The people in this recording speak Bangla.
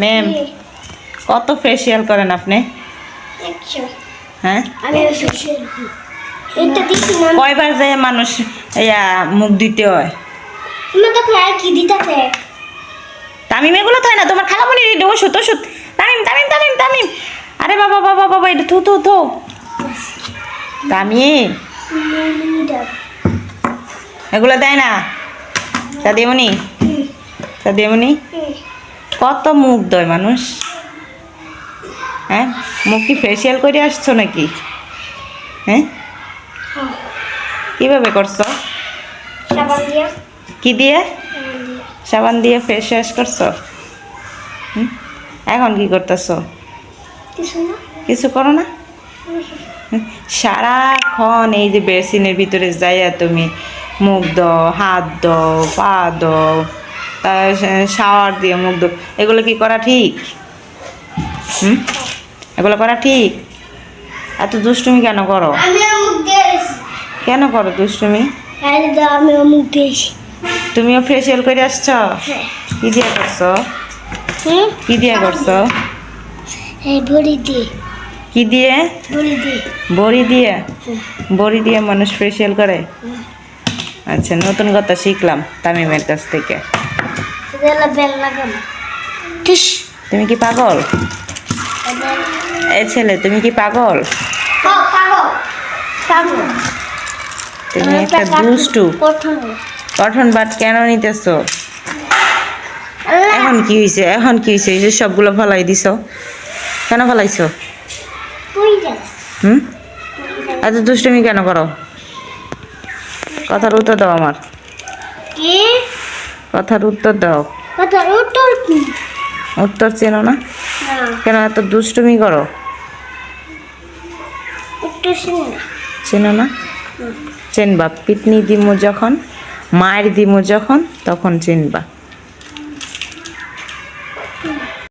ম্যাম কত ফেসিয়াল করেন আপনি? হ্যাঁ? কয়বার যায় মানুষ ইয়া মুখ দিতে হয়? তো তামিম এগুলো তাই না। তোমার খালামণি রেডি ওষুধ ওষুধ। তামিম তামিম তামিম তামিম। আরে বাবা বাবা বাবা এটা থু থু থু। তামিম। এগুলো দেয় না? সাদিয়ামণি সাদিয়ামণি কত মুখ দেয় মানুষ? হ্যাঁ? মুখ কি ফেসিয়াল করে আসছো নাকি? হ্যাঁ? কীভাবে করছ? সাবান কি দিয়ে? সাবান দিয়ে। ফেস ওয়াশ করছ? হুম? এখন কি করতেছো? কিছু করো না? সারাক্ষণ এই যে বেসিনের ভিতরে যাইয়া তুমি মুখ দাও হাত দাও পা দাও শাওয়ার দিয়ে মুখ দাও এগুলো কি করা ঠিক? হুম? এগুলো করা ঠিক? এত দুষ্টুমি কেন করো? কেন করো দুষ্টুমি? হ্যাঁ তুমিও ফেসিয়াল করে আসছো? হ্যাঁ। কি দিয়ে করছ? কি দিয়ে করছ? কি দিয়ে? বড়ি দিয়ে। বড়ি দিয়ে? মানুষ ফেসিয়াল করে? আচ্ছা নতুন কথা শিখলাম তামিমের কাছ থেকে। তুমি কি পাগল? এই ছেলে তুমি কি পাগল? তুমি একটা দুষ্টু। গঠন বাট কেন নিতেছো? এখন কি হয়েছে এখন কি হয়েছে এই যে সবগুলো ফলাই দিছ। কেন ফলাইছো? হুম? এত দুষ্টুমি কেন করো? কথার উত্তর দাও আমার। কি? কথার উত্তর দাও। কথার উত্তর কি? উত্তর চেনো না? না। কেন এত দুষ্টুমি করো? চেনো না? চেনবা। পিতনি দিমু যখন মায়ের দিমু যখন তখন চিনবা।